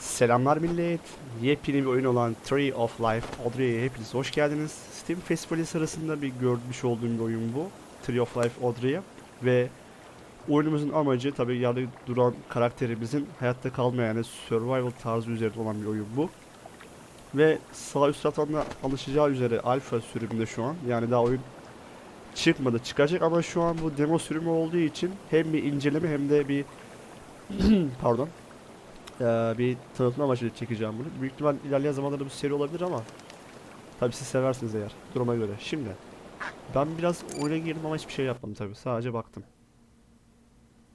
Selamlar millet. Yepyeni bir oyun olan Tree of Life Audrey'e hepiniz hoş geldiniz. Steam Festivali sırasında bir görmüş olduğum bir oyun bu. Tree of Life Audrey'e. Ve oyunumuzun amacı tabii yerde duran karakterimizin hayatta kalmaya yani survival tarzı üzerinde olan bir oyun bu. Ve sağ üst da alışacağı üzere alfa sürümünde şu an. Yani daha oyun çıkmadı çıkacak ama şu an bu demo sürümü olduğu için hem bir inceleme hem de bir pardon ee, bir tanıtma amaçlı çekeceğim bunu. Büyük ihtimal ilerleyen zamanlarda bu seri olabilir ama tabii siz seversiniz eğer duruma göre. Şimdi ben biraz oyuna girdim ama hiçbir şey yapmadım tabii. Sadece baktım.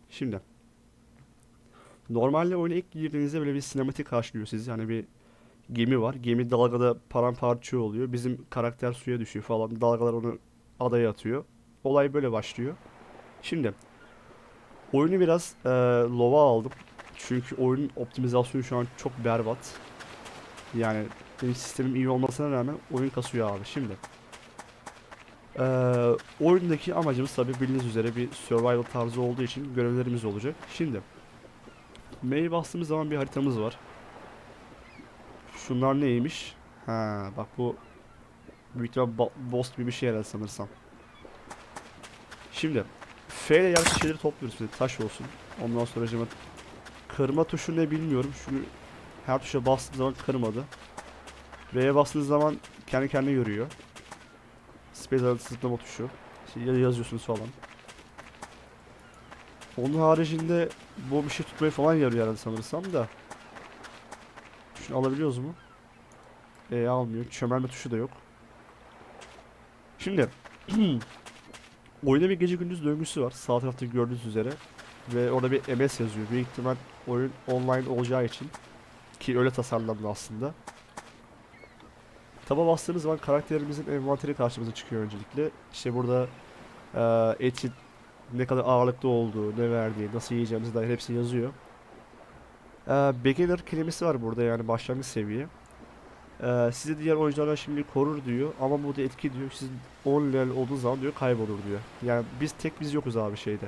Şimdi normalde oyuna ilk girdiğinizde böyle bir sinematik karşılıyor sizi. Yani bir gemi var. Gemi dalgada paramparça oluyor. Bizim karakter suya düşüyor falan. Dalgalar onu adaya atıyor. Olay böyle başlıyor. Şimdi oyunu biraz eee lova aldım. Çünkü oyunun optimizasyonu şu an çok berbat. Yani benim sistemim iyi olmasına rağmen oyun kasıyor abi. Şimdi eee, oyundaki amacımız tabi bildiğiniz üzere bir survival tarzı olduğu için görevlerimiz olacak. Şimdi M'ye bastığımız zaman bir haritamız var. Şunlar neymiş? Ha bak bu büyük ihtimal bo- boss gibi bir şey herhalde sanırsam. Şimdi F ile yerdeki şeyleri topluyoruz. Mesela taş olsun. Ondan sonra cıma Kırma tuşu ne bilmiyorum. Şunu her tuşa bastığım zaman kırmadı. R'ye bastığınız zaman kendi kendine yürüyor. Space arası zıplama tuşu. İşte ya- yazıyorsunuz falan. Onun haricinde bu bir şey tutmayı falan yarıyor herhalde sanırsam da. Şunu alabiliyoruz mu? E almıyor. Çömelme tuşu da yok. Şimdi oyunda bir gece gündüz döngüsü var. Sağ tarafta gördüğünüz üzere. Ve orada bir MS yazıyor. Büyük ihtimal oyun online olacağı için. Ki öyle tasarlandı aslında. Taba bastığınız zaman karakterimizin envanteri karşımıza çıkıyor öncelikle. İşte burada eee etin ne kadar ağırlıkta olduğu, ne verdiği, nasıl yiyeceğimize dair hepsi yazıyor. Eee beginner kelimesi var burada yani başlangıç seviye. Eee sizi diğer oyunculardan şimdi korur diyor ama bu da etki diyor. Siz 10 level olduğu zaman diyor kaybolur diyor. Yani biz tek biz yokuz abi şeyde.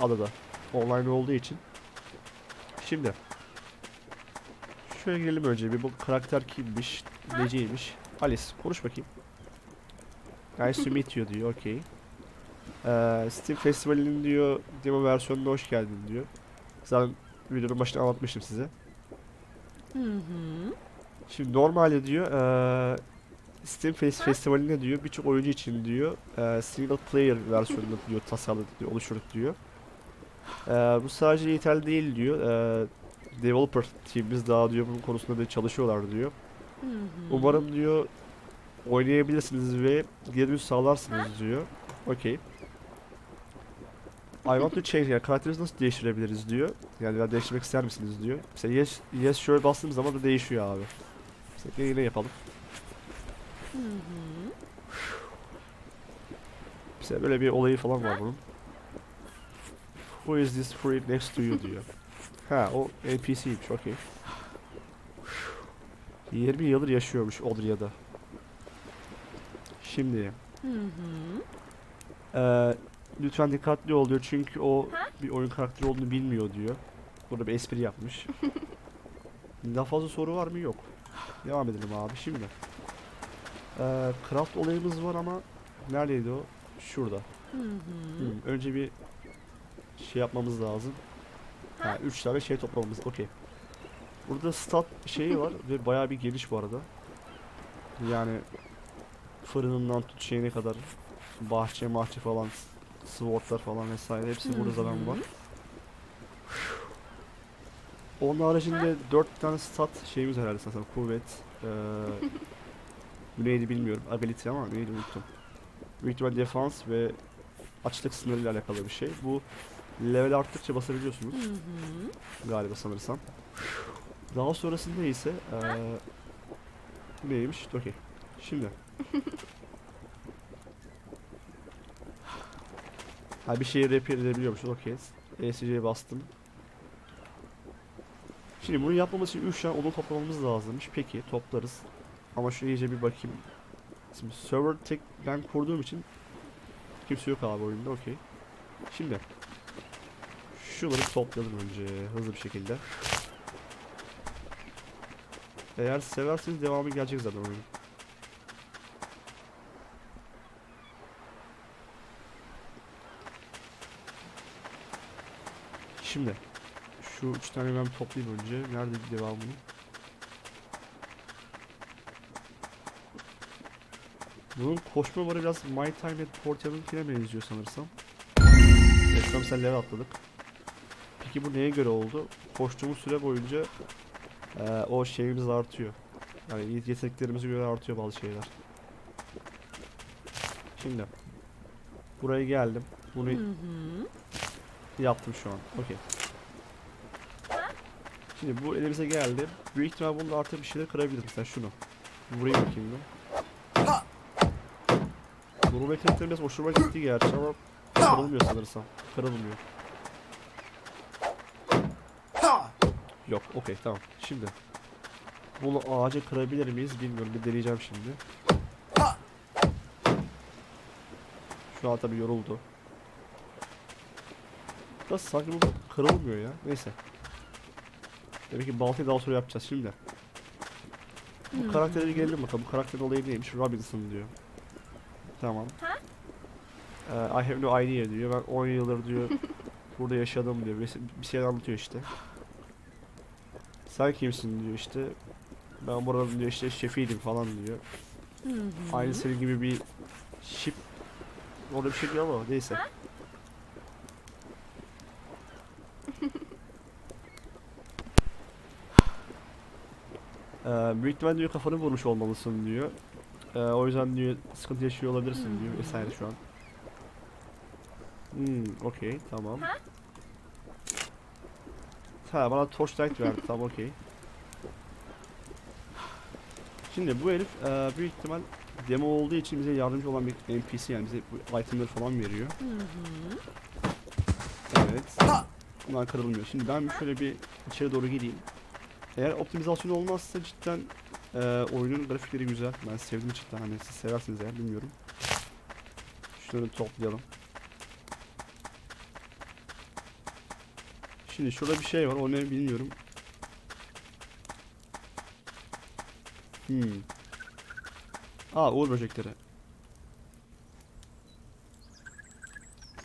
Adada. Online olduğu için. Şimdi. Şöyle girelim önce bir bu karakter kimmiş, neceymiş. Alice konuş bakayım. Nice to meet you diyor, okey. Ee, Steam Festivali'nin diyor demo versiyonuna hoş geldin diyor. Zaten videonun başında anlatmıştım size. Hı hı. Şimdi normalde diyor eee Steam Fes Festivali'ne diyor birçok oyuncu için diyor eee, single player versiyonunu diyor tasarladık diyor oluşturduk diyor. Eee, bu sadece yeterli değil diyor. Eee, developer teamimiz daha diyor bunun konusunda da çalışıyorlar diyor. Hı hı. Umarım diyor oynayabilirsiniz ve geri sağlarsınız diyor. Okey. I want to change yani karakterimizi nasıl değiştirebiliriz diyor. Yani ya değiştirmek ister misiniz diyor. Mesela yes, yes şöyle bastığım zaman da değişiyor abi. Mesela yine yapalım. Mesela böyle bir olayı falan var bunun. Who is this freak next to you diyor. Ha o NPC'ymiş okey. 20 yıldır yaşıyormuş Odria'da. Şimdi Hı hı. eee, lütfen dikkatli ol diyor çünkü o bir oyun karakteri olduğunu bilmiyor diyor. Burada bir espri yapmış. Daha fazla soru var mı? Yok. Devam edelim abi şimdi. Eee craft olayımız var ama neredeydi o? Şurada. Hı hı. Hmm, önce bir şey yapmamız lazım. Ha, üç tane şey toplamamız. Okey. Burada stat şeyi var ve bayağı bir geniş bu arada. Yani fırınından tut şeyine kadar bahçe mahçe falan swordlar falan vesaire hepsi burada zaten var. Onun haricinde dört tane stat şeyimiz herhalde zaten kuvvet. Bu neydi bilmiyorum. Ability ama neydi unuttum. Büyük ihtimal defans ve açlık sınırıyla alakalı bir şey. Bu level arttıkça basabiliyorsunuz Hı hı. galiba sanırsam. Daha sonrasında ise bu neymiş? Okey. Şimdi. ha bir şeyi repair edebiliyormuşuz. Okey. ESC'ye bastım. Şimdi bunu yapmamız için 3 tane odun toplamamız lazımmış. Peki toplarız. Ama şu iyice bir bakayım. Şimdi server tek ben kurduğum için kimse yok abi oyunda. Okey. Şimdi Şunları toplayalım önce hızlı bir şekilde. Eğer severseniz devamı gelecek zaten oyunun. Şimdi şu üç tane ben toplayayım önce. Nerede bir devamı? Bunun koşma barı biraz My Time at Portable'ınkine benziyor sanırsam. Resmen sen level atladık. Peki bu neye göre oldu? Koştuğumuz süre boyunca eee, o şeyimiz artıyor. Yani yet- yeteneklerimize göre artıyor bazı şeyler. Şimdi buraya geldim. Bunu Hı hı. yaptım şu an. Okey. Şimdi bu elimize geldi. Büyük ihtimal bunda artık bir şeyler kırabiliriz. Mesela şunu. Vurayım bakayım bir. Vurma yetenekleri biraz hoşuma gitti gerçi ama kırılmıyor sanırsam. Kırılmıyor. Yok, okey tamam. Şimdi bunu ağaca kırabilir miyiz bilmiyorum. Bir deneyeceğim şimdi. Şu an tabii yoruldu. Biraz sanki bu kırılmıyor ya. Neyse. Demek ki baltayı daha sonra yapacağız şimdi. Bu Hı karaktere bir gelelim bakalım. Bu karakterin olayı neymiş? Robinson diyor. Tamam. Ee, I have no idea diyor. Ben 10 yıldır diyor burada yaşadım diyor. Bir, bir şeyler anlatıyor işte. Sen kimsin diyor işte. Ben buranın diyor işte şefiydim falan diyor. Hı hı. Aynı senin gibi bir ship Orada bir şey diyor ama neyse. Ee, büyük ihtimalle diyor kafanı vurmuş olmalısın diyor. Ee, o yüzden diyor sıkıntı yaşıyor olabilirsin diyor vesaire şu an. Hmm, okey tamam. Ha bana torchlight verdi tamam okey. Şimdi bu herif e, büyük ihtimal demo olduğu için bize yardımcı olan bir NPC yani bize bu itemleri falan veriyor. Evet. Bunlar kırılmıyor. Şimdi ben şöyle bir içeri doğru gideyim. Eğer optimizasyon olmazsa cidden e, oyunun grafikleri güzel. Ben sevdim cidden. Hani siz seversiniz eğer bilmiyorum. Şunları toplayalım. Şimdi şurada bir şey var. O ne bilmiyorum. Hmm. Aa uğur böcekleri.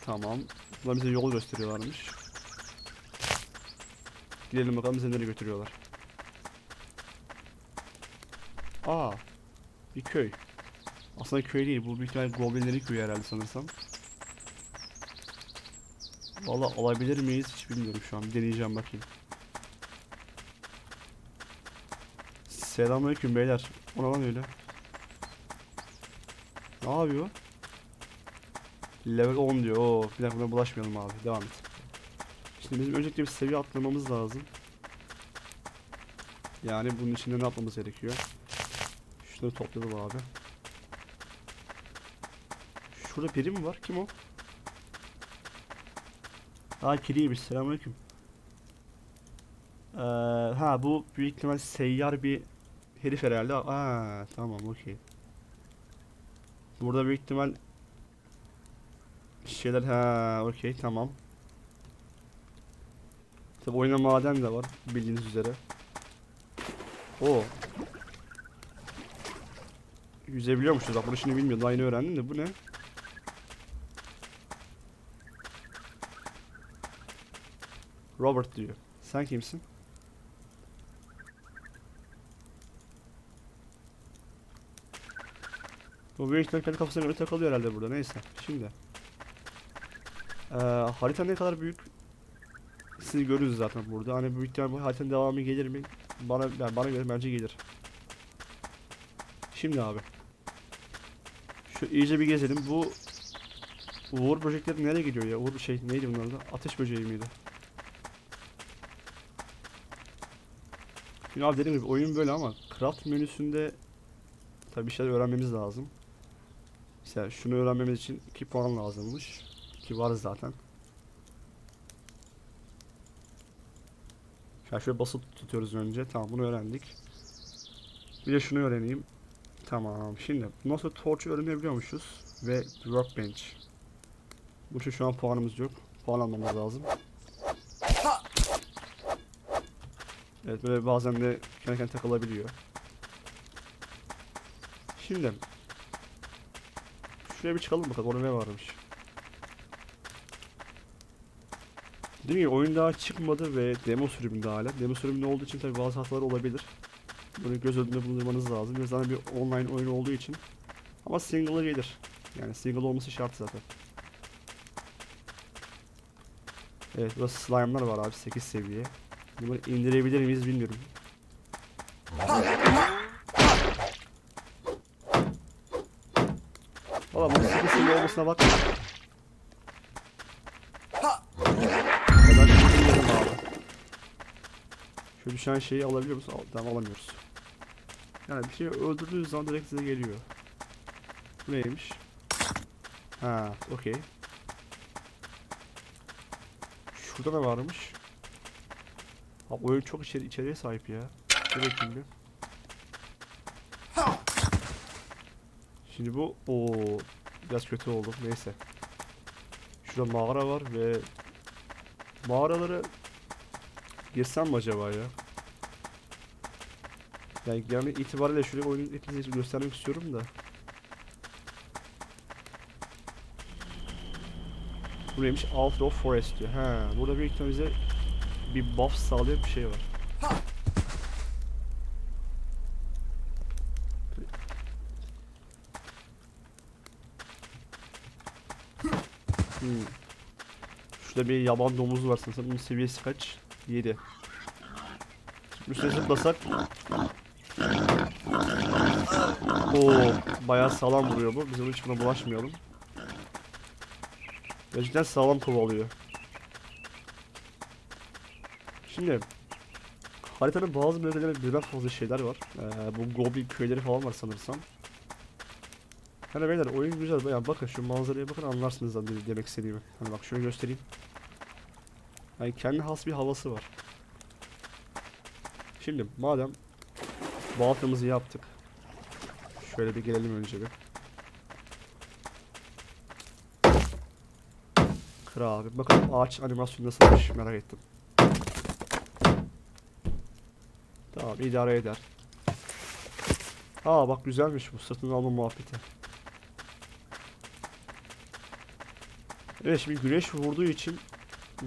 Tamam. Bunlar bize yol gösteriyorlarmış. Gidelim bakalım bizi nereye götürüyorlar. Aa. Bir köy. Aslında köy değil. Bu büyük ihtimalle goblinlerin köyü herhalde sanırsam. Valla alabilir miyiz hiç bilmiyorum şu an. Deneyeceğim bakayım. Selamünaleyküm beyler. O ne lan öyle? Ne yapıyor? Level 10 diyor. Oo, bir dakika buna bulaşmayalım abi. Devam et. Şimdi bizim öncelikle bir seviye atlamamız lazım. Yani bunun içinde ne yapmamız gerekiyor? Şunu topladım abi. Şurada biri mi var? Kim o? Aa kiriymiş. Selamünaleyküm. Ee, ha bu büyük ihtimal seyyar bir herif herhalde. Aa tamam okey. Burada büyük ihtimal şeyler ha okey tamam. Tabi oyuna maden de var bildiğiniz üzere. O. Yüzebiliyormuşuz. Bak bunu şimdi bilmiyordum. Yeni öğrendim de bu ne? Robert diyor. Sen kimsin? Bu büyük ihtimalle kendi kafasına göre takılıyor herhalde burada. Neyse. Şimdi. Ee, harita ne kadar büyük siz görürüz zaten burada. Hani büyük ihtimalle bu haritanın devamı gelir mi? Bana yani bana göre bence gelir. Şimdi abi. Şu iyice bir gezelim. Bu Uğur böcekleri nereye gidiyor ya? Uğur şey neydi bunlar da? Ateş böceği miydi? Şimdi abi dediğim gibi oyun böyle ama craft menüsünde tabii bir şeyler öğrenmemiz lazım. Mesela şunu öğrenmemiz için 2 puan lazımmış. Ki var zaten. Ya şöyle basıp tutuyoruz önce. Tamam bunu öğrendik. Bir de şunu öğreneyim. Tamam. Şimdi nasıl torch öğrenebiliyormuşuz ve workbench. Bu için şu an puanımız yok. Puan almamız lazım. Evet böyle bazen de kendi kendine takılabiliyor. Şimdi şuraya bir çıkalım bakalım orada ne varmış. Değil mi? Oyun daha çıkmadı ve demo sürümünde hala. Demo sürümünde olduğu için tabi bazı hatalar olabilir. Bunu göz önünde bulundurmanız lazım. Ve zaten bir online oyun olduğu için. Ama single'ı gelir. Yani single olması şart zaten. Evet burada slime'lar var abi 8 seviye. Bunları indirebilir miyiz bilmiyorum. Valla bu 8 seviye olmasına bak. Şu düşen şeyi alabiliyor musun? Al, tamam alamıyoruz. Yani bir şeyi öldürdüğünüz zaman direkt size geliyor. Bu neymiş? Ha, okey. Şurada ne varmış? Abi oyun çok içeri içeriye sahip ya. Dur bakayım bir. Şimdi bu o biraz kötü oldu. Neyse. Şurada mağara var ve mağaraları girsem mi acaba ya? Yani yani itibariyle şuraya oyunun hepinize göstermek istiyorum da. Bu neymiş? Outlaw Forest diyor. Ha, burada büyük ihtimalle bir buff sağlayan bir şey var. Hmm. Şurada bir yaban domuzu var sanırım. Bunun seviyesi kaç? 7. Üstüne zıplasak. Oo, bayağı sağlam vuruyor bu. Biz onun hiç buna bulaşmayalım. Gerçekten sağlam kovalıyor. Şimdi haritanın bazı bölgelerinde birden fazla şeyler var. Ee, bu Goblin köyleri falan var sanırsam. Hani beyler oyun güzel. Yani bakın şu manzaraya bakın anlarsınız da demek istediğimi. Hani bak şöyle göstereyim. Yani kendi has bir havası var. Şimdi madem baltamızı yaptık. Şöyle bir gelelim önce bir. Kır abi. Bakalım ağaç animasyonu nasılmış merak ettim. Tamam idare eder. Aa bak güzelmiş bu satın alma muhabbeti. Evet şimdi güneş vurduğu için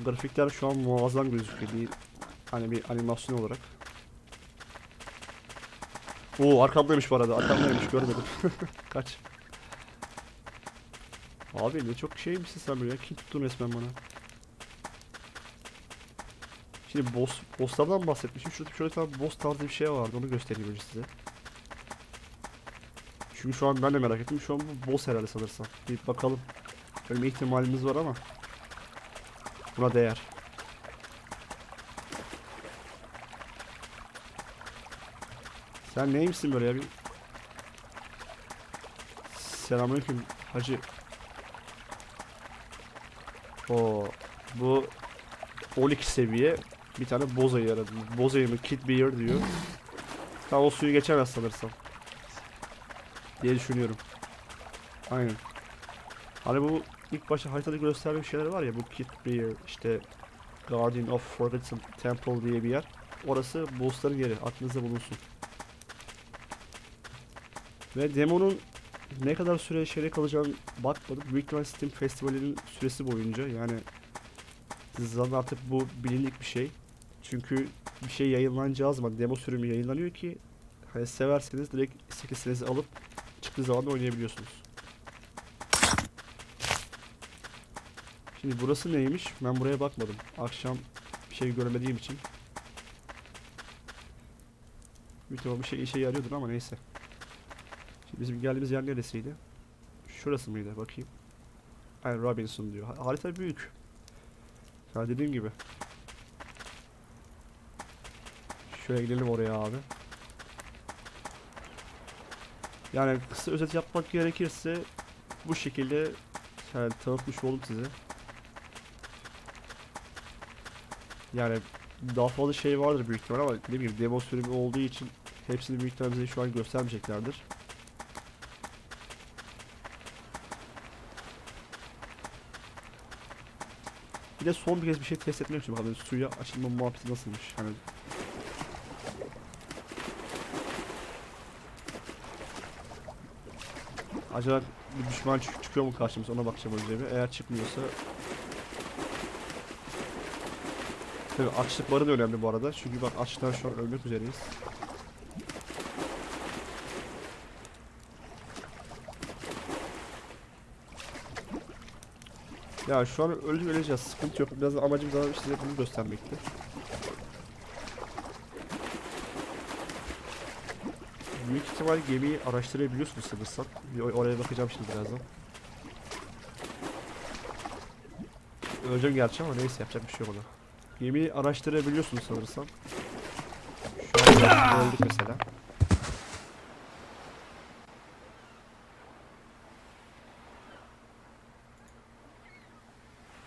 grafikler şu an muazzam gözüküyor bir hani bir animasyon olarak. Oo arkamdaymış bu arada arkamdaymış görmedim. Kaç. Abi ne çok şeymişsin sen böyle. Kim tuttun resmen bana. Şimdi boss, bosslardan bahsetmişim. Şurada şöyle bir boss tarzı bir şey vardı. Onu göstereyim önce size. Çünkü şu an ben de merak ettim. Şu an bu boss herhalde sanırsam. Bir bakalım. Ölme ihtimalimiz var ama. Buna değer. Sen neymişsin böyle ya? Bir... Selamünaleyküm hacı. O bu 12 seviye bir tane bozayı yaradı. Bozayı mı Kid Bear diyor. Tam o suyu geçemez sanırsam. Diye düşünüyorum. Aynen. Hani bu ilk başta haritada gösterdiğim şeyler var ya bu Kid Bear işte Guardian of Forgotten Temple diye bir yer. Orası bossların yeri. Aklınızda bulunsun. Ve demonun ne kadar süre şeyde kalacağını bakmadım. Büyük ihtimal Steam Festivali'nin süresi boyunca yani zaten artık bu bilindik bir şey. Çünkü bir şey yayınlanacağı zaman demo sürümü yayınlanıyor ki hani severseniz direkt istediğinizi alıp çıktığı zaman oynayabiliyorsunuz. Şimdi burası neymiş? Ben buraya bakmadım. Akşam bir şey görmediğim için. Büyük bir şey işe yarıyordur ama neyse. Şimdi bizim geldiğimiz yer neresiydi? Şurası mıydı? Bakayım. Aynen Robinson diyor. Ha- Harita büyük. Ya dediğim gibi. Şöyle gidelim oraya abi. Yani kısa özet yapmak gerekirse bu şekilde yani tanıtmış oldum size. Yani daha fazla şey vardır büyük ihtimal ama ne bileyim demo sürümü olduğu için hepsini büyük ihtimal bize şu an göstermeyeceklerdir. Bir de son bir kez bir şey test etmek istiyorum. Bakalım suya açılma muhabbeti nasılmış. Hani Acaba bir düşman çık- çıkıyor mu karşımıza ona bakacağım önce. Eğer çıkmıyorsa... Tabii açlık barı da önemli bu arada. Çünkü bak açlıktan şu an ölmek üzereyiz. Ya şu an öldük öleceğiz. Sıkıntı yok. Biraz amacım zaten size bunu göstermekti. Büyük ihtimal gemiyi araştırabiliyorsunuz sanırsam. Bir or- oraya bakacağım şimdi birazdan. Öleceğim gerçi ama neyse yapacak bir şey yok ona. Gemiyi araştırabiliyorsunuz sanırsam. Şu an öldük mesela.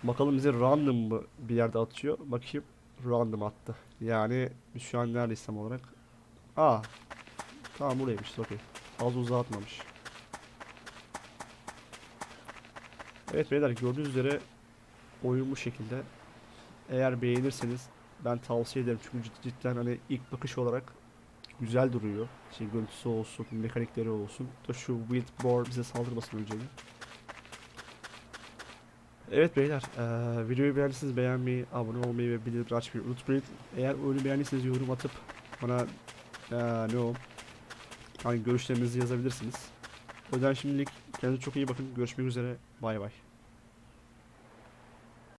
Bakalım bize random mı bir yerde atıyor. Bakayım random attı. Yani şu an neredeyiz tam olarak? Aa. Tamam buraymış. Okey. Az uzağa atmamış. Evet beyler gördüğünüz üzere oyun bu şekilde. Eğer beğenirseniz ben tavsiye ederim çünkü cid- cidden hani ilk bakış olarak güzel duruyor. Şey görüntüsü olsun, mekanikleri olsun. Da şu Wild Boar bize saldırmasın önce. Evet beyler, eee, videoyu beğendiyseniz beğenmeyi, abone olmayı ve bildirimleri açmayı unutmayın. Eğer oyunu beğendiyseniz yorum atıp bana eee, ne o, hani görüşlerinizi yazabilirsiniz. O yüzden şimdilik kendinize çok iyi bakın. Görüşmek üzere. Bay bay.